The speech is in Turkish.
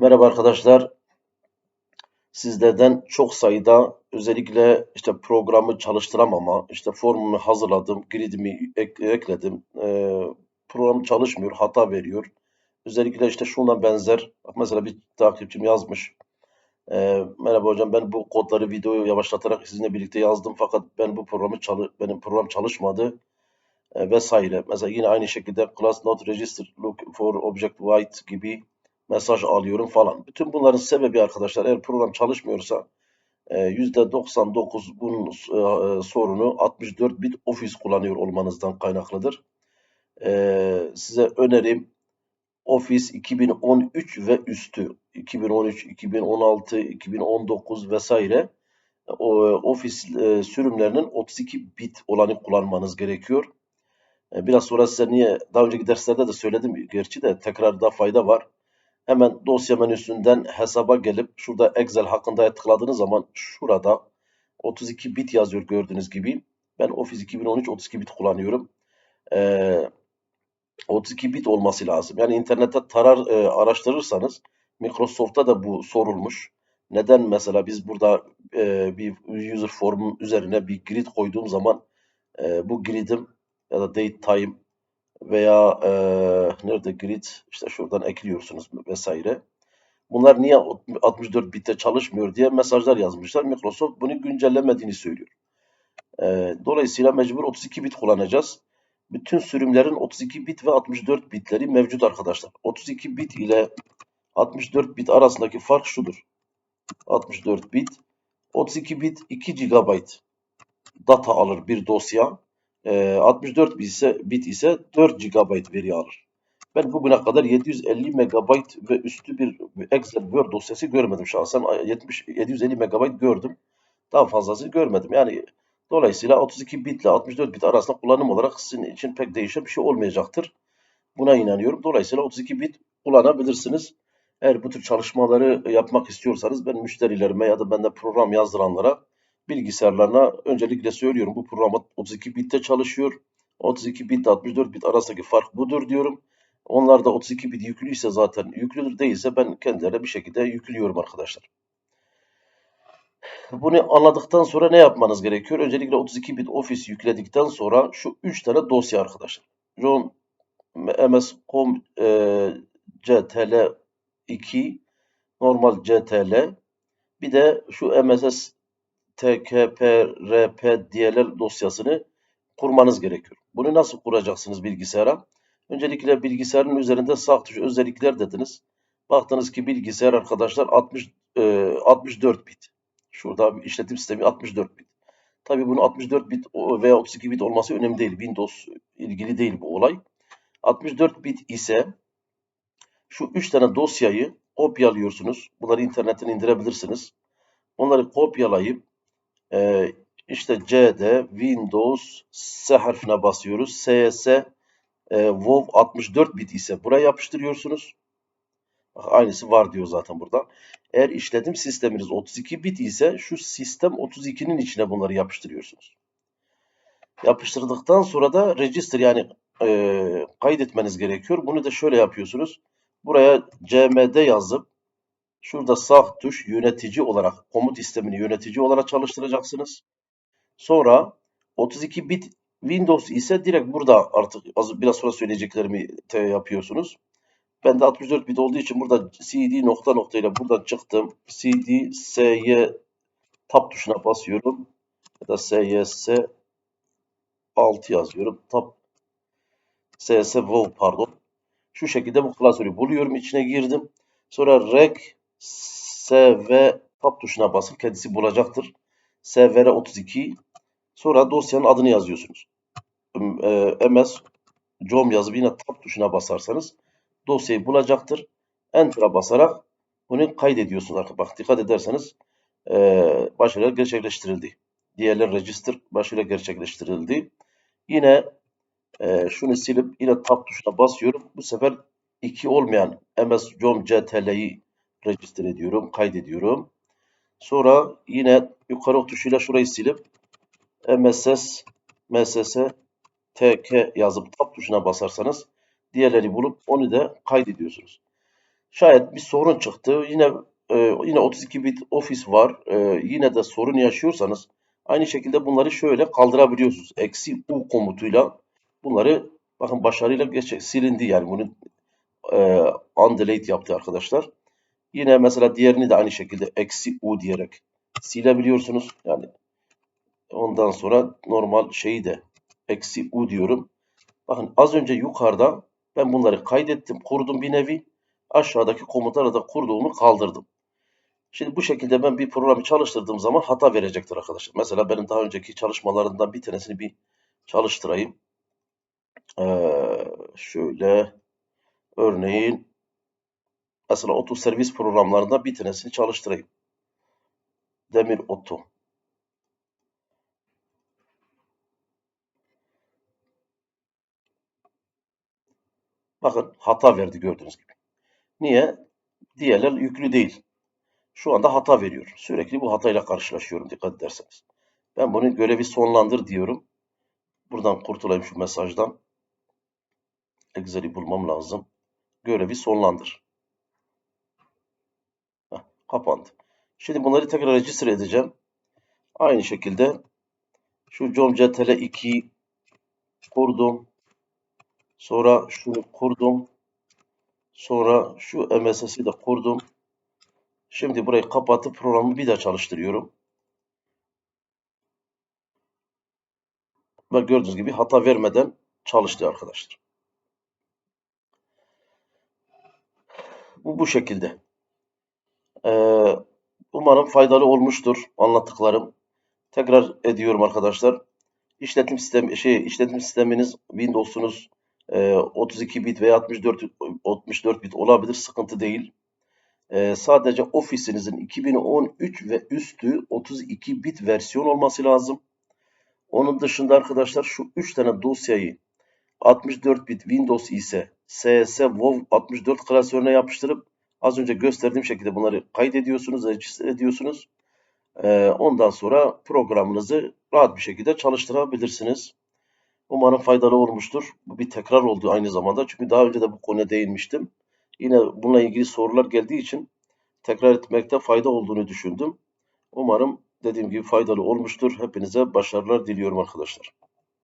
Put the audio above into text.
Merhaba arkadaşlar. Sizlerden çok sayıda özellikle işte programı çalıştıramama, işte formunu hazırladım, gridimi ek- ekledim, eee, program çalışmıyor, hata veriyor. Özellikle işte şuna benzer, mesela bir takipçim yazmış. Eee, merhaba hocam ben bu kodları videoyu yavaşlatarak sizinle birlikte yazdım fakat ben bu programı çalı benim program çalışmadı e, vesaire. Mesela yine aynı şekilde class not register look for object white gibi mesaj alıyorum falan. Bütün bunların sebebi arkadaşlar eğer program çalışmıyorsa e, %99 bunun e, sorunu 64 bit Office kullanıyor olmanızdan kaynaklıdır. E, size önerim Office 2013 ve üstü 2013, 2016, 2019 vesaire o Office e, sürümlerinin 32 bit olanı kullanmanız gerekiyor. E, Biraz sonra size niye daha önceki derslerde de söyledim gerçi de tekrarda fayda var. Hemen dosya menüsünden hesaba gelip şurada Excel hakkında tıkladığınız zaman şurada 32 bit yazıyor gördüğünüz gibi. Ben Office 2013 32 bit kullanıyorum. Ee, 32 bit olması lazım. Yani internette tarar e, araştırırsanız Microsoft'ta da bu sorulmuş. Neden mesela biz burada e, bir user form üzerine bir grid koyduğum zaman e, bu grid'im ya da date time veya e, nerede grid işte şuradan ekliyorsunuz vesaire. Bunlar niye 64 bitte çalışmıyor diye mesajlar yazmışlar. Microsoft bunu güncellemediğini söylüyor. E, dolayısıyla mecbur 32 bit kullanacağız. Bütün sürümlerin 32 bit ve 64 bitleri mevcut arkadaşlar. 32 bit ile 64 bit arasındaki fark şudur. 64 bit 32 bit 2 GB data alır bir dosya. E, 64 bit ise, bit ise 4 GB veri alır. Ben bugüne kadar 750 MB ve üstü bir Excel Word dosyası görmedim şahsen. 70, 750 MB gördüm. Daha fazlası görmedim. Yani dolayısıyla 32 bit ile 64 bit arasında kullanım olarak sizin için pek değişen bir şey olmayacaktır. Buna inanıyorum. Dolayısıyla 32 bit kullanabilirsiniz. Eğer bu tür çalışmaları yapmak istiyorsanız ben müşterilerime ya da bende program yazdıranlara bilgisayarlarına öncelikle söylüyorum. Bu program 32 bitte çalışıyor. 32 bit ile 64 bit arasındaki fark budur diyorum. Onlar da 32 bit yüklüyse zaten yüklüdür değilse ben kendilerine bir şekilde yüklüyorum arkadaşlar. Bunu anladıktan sonra ne yapmanız gerekiyor? Öncelikle 32 bit Office yükledikten sonra şu 3 tane dosya arkadaşlar. John MS.com e, CTL 2 normal CTL bir de şu MSS TKPRP DLL dosyasını kurmanız gerekiyor. Bunu nasıl kuracaksınız bilgisayara? Öncelikle bilgisayarın üzerinde sağ tuş özellikler dediniz. Baktınız ki bilgisayar arkadaşlar 60 e, 64 bit. Şurada işletim sistemi 64 bit. Tabi bunun 64 bit veya 32 bit olması önemli değil. Windows ilgili değil bu olay. 64 bit ise şu 3 tane dosyayı kopyalıyorsunuz. Bunları internetten indirebilirsiniz. Onları kopyalayıp e, işte C'de Windows S harfine basıyoruz. CS e, WoW 64 bit ise buraya yapıştırıyorsunuz. Aynısı var diyor zaten burada. Eğer işletim sisteminiz 32 bit ise şu sistem 32'nin içine bunları yapıştırıyorsunuz. Yapıştırdıktan sonra da register yani e, kaydetmeniz gerekiyor. Bunu da şöyle yapıyorsunuz. Buraya cmd yazıp şurada sağ tuş yönetici olarak komut istemini yönetici olarak çalıştıracaksınız. Sonra 32 bit Windows ise direkt burada artık az biraz sonra söyleyeceklerimi yapıyorsunuz. Ben de 64 bit olduğu için burada cd nokta nokta ile buradan çıktım. cd sy tab tuşuna basıyorum. Ya da sys 6 yazıyorum. Tab wow pardon. Şu şekilde bu klasörü buluyorum. içine girdim. Sonra rec sv tab tuşuna basıp kendisi bulacaktır. svr 32 sonra dosyanın adını yazıyorsunuz. ms com yazıp yine tab tuşuna basarsanız dosyayı bulacaktır. Enter'a basarak bunu kaydediyorsunuz. Bak dikkat ederseniz e, başarıyla gerçekleştirildi. Diğerler register başarıyla gerçekleştirildi. Yine e, şunu silip yine tab tuşuna basıyorum. Bu sefer 2 olmayan ms.com ctl'yi register ediyorum, kaydediyorum. Sonra yine yukarı tuşuyla şurayı silip mss mss tk yazıp tab tuşuna basarsanız diğerleri bulup onu da kaydediyorsunuz. Şayet bir sorun çıktı. Yine e, yine 32 bit ofis var. E, yine de sorun yaşıyorsanız aynı şekilde bunları şöyle kaldırabiliyorsunuz. Eksi U komutuyla bunları bakın başarıyla geçe, silindi yani bunu e, undelete yaptı arkadaşlar. Yine mesela diğerini de aynı şekilde eksi U diyerek silebiliyorsunuz. Yani ondan sonra normal şeyi de eksi U diyorum. Bakın az önce yukarıda ben bunları kaydettim, kurdum bir nevi. Aşağıdaki komutlara da kurduğumu kaldırdım. Şimdi bu şekilde ben bir programı çalıştırdığım zaman hata verecektir arkadaşlar. Mesela benim daha önceki çalışmalarından bir tanesini bir çalıştırayım. Ee, şöyle örneğin mesela oto servis programlarından bir tanesini çalıştırayım. Demir Oto. Bakın hata verdi gördüğünüz gibi. Niye? Diğerler yüklü değil. Şu anda hata veriyor. Sürekli bu hatayla karşılaşıyorum dikkat ederseniz. Ben bunu görevi sonlandır diyorum. Buradan kurtulayım şu mesajdan. Excel'i bulmam lazım. Görevi sonlandır. Kapandı. Şimdi bunları tekrar register edeceğim. Aynı şekilde şu ComCTL 2'yi kurdum. Sonra şunu kurdum. Sonra şu MSS'i de kurdum. Şimdi burayı kapatıp programı bir daha çalıştırıyorum. Ve gördüğünüz gibi hata vermeden çalıştı arkadaşlar. Bu bu şekilde. Ee, umarım faydalı olmuştur anlattıklarım. Tekrar ediyorum arkadaşlar. İşletim sistemi şey işletim sisteminiz Windows'unuz e, 32 bit veya 64 64 bit olabilir. Sıkıntı değil. E, sadece ofisinizin 2013 ve üstü 32 bit versiyon olması lazım. Onun dışında arkadaşlar şu 3 tane dosyayı 64 bit Windows ise CS WoW 64 klasörüne yapıştırıp az önce gösterdiğim şekilde bunları kaydediyorsunuz, register ediyorsunuz. Ee, ondan sonra programınızı rahat bir şekilde çalıştırabilirsiniz. Umarım faydalı olmuştur. Bu bir tekrar oldu aynı zamanda. Çünkü daha önce de bu konuya değinmiştim. Yine bununla ilgili sorular geldiği için tekrar etmekte fayda olduğunu düşündüm. Umarım dediğim gibi faydalı olmuştur. Hepinize başarılar diliyorum arkadaşlar.